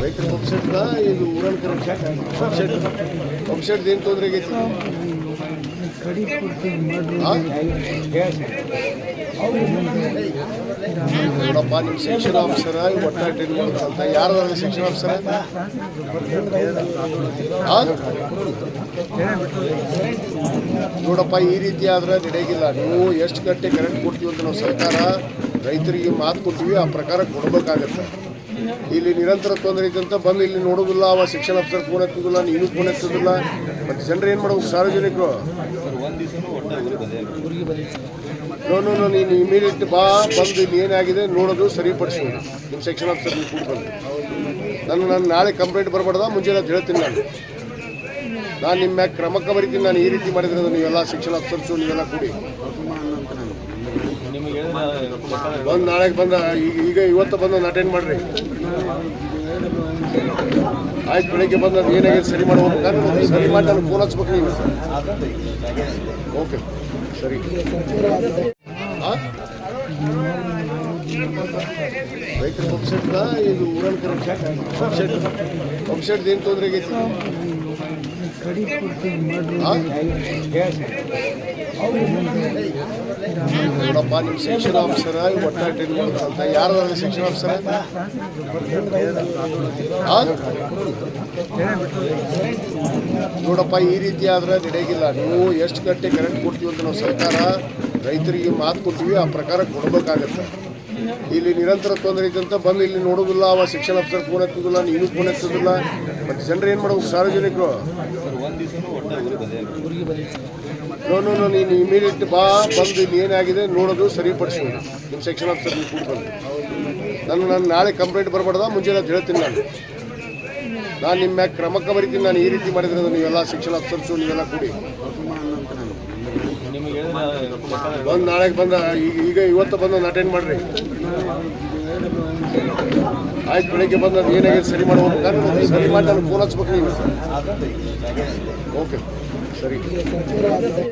ರೈತರ ಪಂಪ್ಸೆಟ್ಗ ಇದು ಊರನ್ pump set pump set ಏನು ತೊಂದರೆ? ನೋಡಪ್ಪ ನಿಮ್ಮ ಶಿಕ್ಷಣ ಆಫೀಸರ ಒಟ್ಟಾಟಿ ಅಂತ ಮಾಡ್ತಂತ ಶಿಕ್ಷಣ ಆಫೀಸರ ನೋಡಪ್ಪ, ಈ ರೀತಿ ಆದ್ರೆ ನಡೆಯಗಿಲ್ಲ ನೀವು ಎಷ್ಟು ಗಂಟೆ ಕರೆಂಟ್ ಕೊಡ್ತೀವಿ ಅಂತ ನಾವು ಸರ್ಕಾರ ರೈತರಿಗೆ ಮಾತು ಕೊಡ್ತೀವಿ, ಆ ಪ್ರಕಾರ ಕೊಡಬೇಕಾಗತ್ತೆ. ಇಲ್ಲಿ ನಿರಂತರ ತೊಂದರೆ ಇದ್ದಂತ ಬಂದು ಇಲ್ಲಿ ನೋಡೋದಿಲ್ಲ, ಅವ ಶಿಕ್ಷಣ ಅಫ್ಸರ್ ಫೋನ್ ಎತ್ತೋದಿಲ್ಲ, ನೀನು ಫೋನ್ ಹತ್ತೋದಿಲ್ಲ ಮತ್ತು ಜನರು ಏನು ಮಾಡ್ಬೇಕು ಸಾರ್ವಜನಿಕರು? ನೋ ನೋ ನೋ ನೀನು ಇಮಿಡಿಯೇಟ್ ಬಾ, ಬಂದು ಇಲ್ಲಿ ಏನಾಗಿದೆ ನೋಡೋದು, ಸರಿಪಡಿಸೋದು. ನಿಮ್ಮ ಸೆಕ್ಷನ್ ಆಫೀಸರ್ ಕೂಡ ನಾನು ನಾನು ನಾಳೆ ಕಂಪ್ಲೇಂಟ್ ಬರಬಾರ್ದ? ಮುಂಜಾನೆ ಅದು ಹೇಳ್ತೀನಿ ನಾನು. ನಾನು ನಿಮ್ಮ ಕ್ರಮಕ್ಕೆ ಬರೀತೀನಿ ನಾನು ಈ ರೀತಿ ಮಾಡಿದ್ರೆ ನೀವೆಲ್ಲ ಶಿಕ್ಷಣ ಅಫ್ಸರ್ಸು ನೀವೆಲ್ಲ ಕೂಡಿ. ಬಂದು ನಾಳೆಗೆ ಬಂದ ಈಗ ಈಗ ಇವತ್ತು ಬಂದು ಅಟೆಂಡ್ ಮಾಡ್ರಿ. ಆಯ್ತು, ಬೆಳಿಗ್ಗೆ ಬಂದು ಅದು ಏನಾಗಿದೆ ಸರಿ ಮಾಡ್ಬೋದು? ಸರಿ ಮಾಡಿ ನಾನು ಫೋನ್ ಹಚ್ಬೇಕು ನೀವು ಓಕೆ ಸರಿ? ರೈತರ ಪಂಪ್ಸೆಟ್ಗ ಇದು ಊರಲ್ಲಿ ಪಂಪ್ಸೆಟ್ ಪಂಪ್ಸೆಟ್ ಏನು ತೊಂದರೆ ಆಗೈತಿ? ನೋಡಪ್ಪ, ನಿಮ್ಮ ಸೆಕ್ಷನ್ ಆಫೀಸರ ಟ್ರೈನ್ ಯಾರು ಆಫೀಸರ ನೋಡಪ್ಪ, ಈ ರೀತಿ ಆದ್ರೆ ನಡೆಯಗಿಲ್ಲ. ನೀವು ಎಷ್ಟು ಗಂಟೆ ಕರೆಂಟ್ ಕೊಡ್ತೀವಿ ಅಂತ ನಾವು ಸರ್ಕಾರ ರೈತರಿಗೆ ಮಾತು ಕೊಡ್ತೀವಿ, ಆ ಪ್ರಕಾರ ಕೊಡಬೇಕಾಗತ್ತೆ. ಇಲ್ಲಿ ನಿರಂತರ ತೊಂದರೆ ಇದ್ದಂತ ಬಂದು ಇಲ್ಲಿ ನೋಡೋದಿಲ್ಲ, ಅವ ಶಿಕ್ಷಣ ಅಫ್ಸರ್ ಫೋನ್ ಎತ್ತೋದಿಲ್ಲ, ನೀನು ಫೋನ್ ಎತ್ತೋದಿಲ್ಲ. ಮತ್ತು ಜನರು ಏನು ಮಾಡ್ಬೇಕು ಸಾರ್ವಜನಿಕರು? ನೋ ನೋ ನೀನು ಇಮಿಡಿಯೇಟ್ ಬಾ, ಬಂದು ಏನಾಗಿದೆ ನೋಡೋದು ಸರಿಪಡಿಸೋದು ನಿಮ್ಮ ಸೆಕ್ಷನ್ ಆಫೀಸರ್ ನೀವು ಕೂಡ ನಾನು ನಾನು ನಾಳೆ ಕಂಪ್ಲೇಂಟ್ ಬರಬಾರ್ದ? ಮುಂಜಾನೆ ಅದು ಹೇಳ್ತೀನಿ ನಾನು. ನಾನು ನಿಮ್ಮ ಮ್ಯಾಗೆ ಕ್ರಮಕ್ಕೆ ಬರೀತೀನಿ. ನಾನು ಈ ರೀತಿ ಮಾಡಿದ್ರೆ ನೀವೆಲ್ಲ ಸೆಕ್ಷನ್ ಆಫೀಸರ್ಸು ನೀವೆಲ್ಲ ಕೂಡಿ. ಬಂದು ನಾಳೆಗೆ ಬಂದ ಈಗ ಈಗ ಇವತ್ತು ಬಂದು ಅಟೆಂಡ್ ಮಾಡ್ರಿ. ಆಯ್ತು, ಬೆಳಿಗ್ಗೆ ಬಂದು ಅದು ಏನಾಗಿದೆ ಸರಿ ಮಾಡ್ಬೇಕಾದ್ರೆ ಸರಿ ಮಾಡಿ ನಾನು ಫೋನ್ ಹಚ್ಬೇಕು ನೀವು ಓಕೆ ಸರಿ.